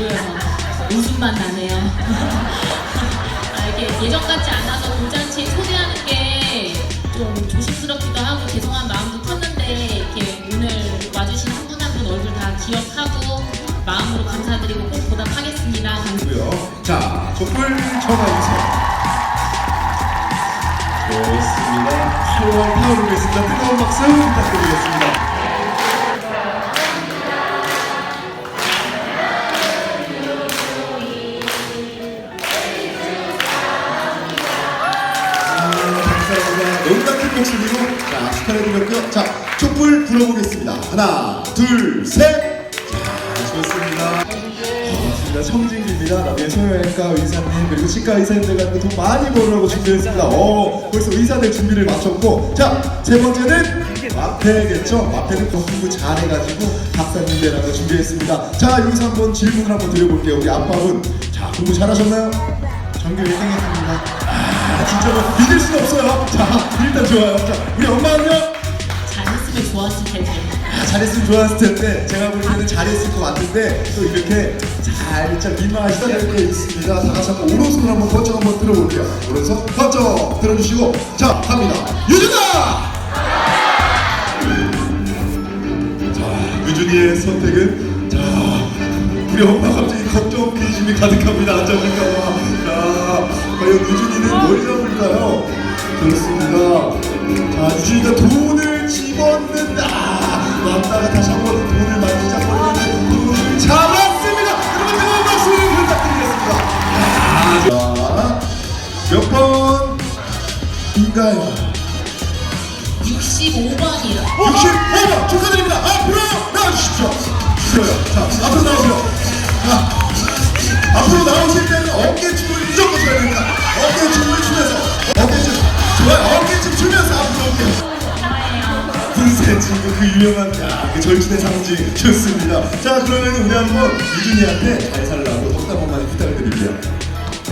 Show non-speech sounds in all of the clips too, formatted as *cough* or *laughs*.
보여서 웃음만 나네요. *laughs* 아, 이게 예전 같지 않아서 돌잔치 초대하는 게 좀 조심스럽기도 하고 죄송한 마음도 컸는데 이렇게 오늘 와주신 한 분 한 분 얼굴 다 기억하고 마음으로 감사드리고 꼭 보답하겠습니다. 고요. 자, 촛불 전화주세요. 좋습니다. 파워 파워를 했습니다. 뜨거운 박수 부탁드리겠습니다. 목소리로 자 축하해드렸고요. 자 촛불 불어보겠습니다. 하나, 둘, 셋. 자 좋습니다. 반갑습니다. 청진기입니다. 남의 소여외과 의사님 그리고 치과 의사님들과 돈 많이 벌으라고 준비했습니다. 어, 벌써 의사들 준비를 마쳤고 자세 번째는 마페겠죠. 마페는 공부 잘해가지고 박사님들하고 준비했습니다. 자 여기서 한번 질문을 한번 드려볼게요. 우리 아빠분 자 공부 잘하셨나요? 전교 1등했습니다. 아 진짜 뭐 믿을 수가 없어요. 자 일단 좋아요. 자 우리 엄마는요? 잘했으면 좋았을 텐데. 아, 잘했으면 좋았을 텐데 제가 볼 때는 잘했을 것 같은데 또 이렇게 살짝 민망하시다는 게 있습니다. 다 같이 한번 오른손을 한번 번쩍 한번 들어볼게요. 오른손 번쩍 들어주시고 자 갑니다. 유준아! 자 유준이의 선택은 자 우리 엄마 갑자기 걱정 근심이 가득합니다. 안 잡을까봐. 자 과연 유준이는 뭘 잡을까요? 그렇습니다. 자 유준이가 돈을 집었는다. 왔다가 다시 한 번 돈을 많이 돈을 잡았습니다. 여러분 뜨거운 박수 부탁드리겠습니다. 자 몇 번인가요? 65번이요. 65번 축하드립니다. 앞으로 나와주십시오. 쉬어요. 자, 앞으로 나오세요. 자, 앞으로 나오실 때는 어깨춤을 춰야 됩니다. 어깨 춤을 추면서, 어깨 춤, 좋아요. 어깨 춤 추면서 앞으로 올게요. 분세 친구 그 유명한 야, 그 절친의 상징 좋습니다. 자, 그러면 우리 한번 유준이한테 잘 살라고 덕담 한 마디 부탁드릴게요.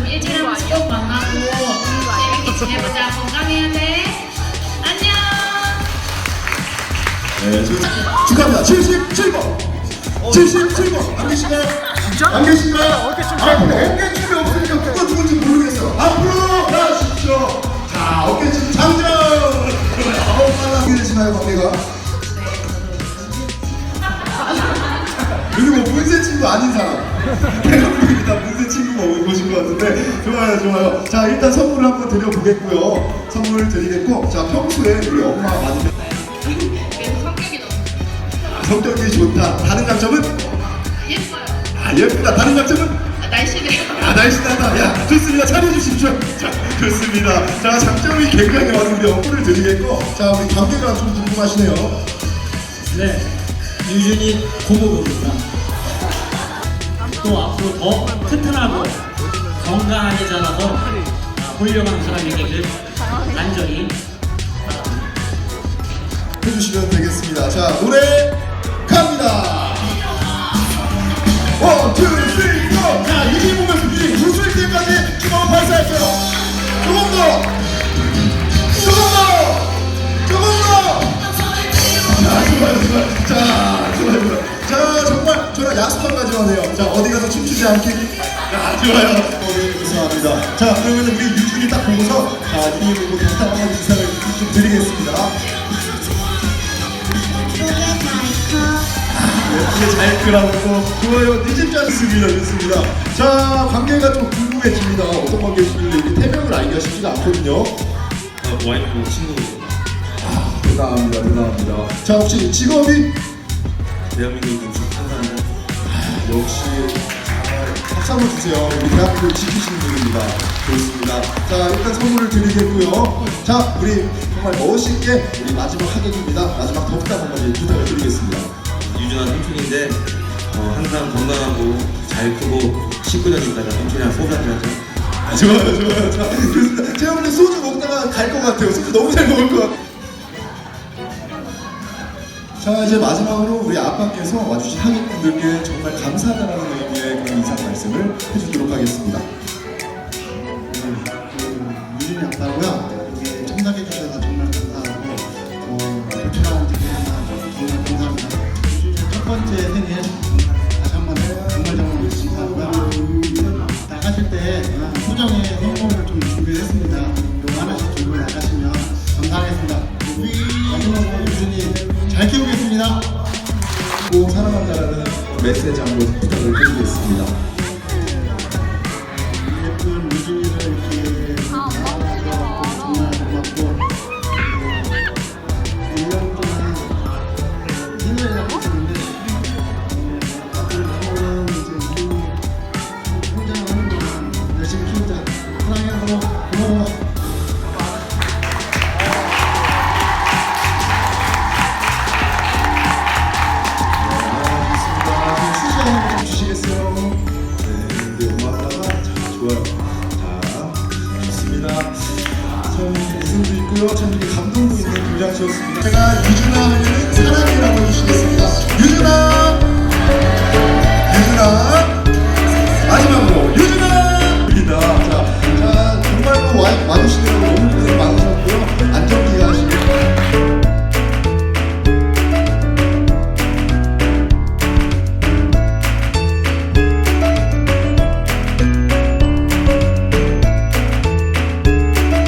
일주일에 한꼭 만나고 재밌게 지내보자. 건강해야 돼. 안녕. 네, 저, 축하합니다. 77번. 77번. 안 계신가요? 진짜? 안 계신가요? 아, 근데 어깨 문세 친구 아닌 사람. 대부분입니다. 문세 친구가 오신 것 같은데. 좋아요, 좋아요. 자, 일단 선물을 한번 드려보겠고요. 선물 드리겠고. 자, 평소에 우리 엄마 많이 그래서 성격이 너무 성격이 좋다. 다른 장점은? 예뻐요. 아 예쁘다. 다른 장점은? 아, 날씬해요. 아 날씬하다. 야 좋습니다. 차려주십시오. 자 좋습니다. 자 장점이 굉장히 많은 우리 어플을 드리겠고 자 우리 관계가 좀 궁금하시네요. 네, 유준이 고모부입니다. 또 앞으로 더 튼튼하고 건강하게 자라서 아, 훌륭한 사람이 되길 간절히 바랍니다. 해주시면 되겠습니다. 자 노래 갑니다. 자, 좋아요. 어, 네, 감사합니다. 자, 그러면 우리 유준이 딱 보고서, 자, 유준이 보고 답답한 인사를 좀 드리겠습니다. 예쁘게 잘 끄라고 좋아요 니집 짰습니다 좋습니다 자 관계가 좀 궁금해집니다 어떤 관계이실지 우리 태명을 알기가 쉽지가 않거든요 아, 와이프 친구 아 대단합니다 대단합니다 자 혹시 직업이 대한민국 음식 판사입니다. 아, 역시 잘 박수 한번 주세요 우리 대한민국을 지키시는 분입니다 좋습니다 자 일단 선물을 드리겠고요 자 우리 정말 멋있게 우리 마지막 하객입니다 마지막 덕담 한마디 부탁을 드리겠습니다 유준한 삼촌인데 어, 항상 건강하고 잘 크고 19년이니까 삼촌이랑 소주 한잔 하죠. 아, 좋아요, 좋아요. 자. 제가 근데 소주 먹다가 갈 것 같아요. 소주 너무 잘 먹을 것 같아요. 자 이제 마지막으로 우리 아빠께서 와주신 하객분들께 정말 감사하다는 의미의 그런 인사 말씀을 해주도록 하겠습니다. 네, 그 유진이 아빠고요. 이게 참석해 주셔서 정말 감사하고 어, 교체하는 되게 하나 정말 감사합니다. 첫 번째 생일 다시 한번 정말 정말 열심히 하고요. 나가실 때 소정의 선물을 좀 준비했습니다. 이거 하나씩 들고 나가시면 감사하겠습니다. 네, 마지막으로 잘 키우겠습니다. 꼭 사랑한다라는 메시지 한번 부탁을 드리겠습니다.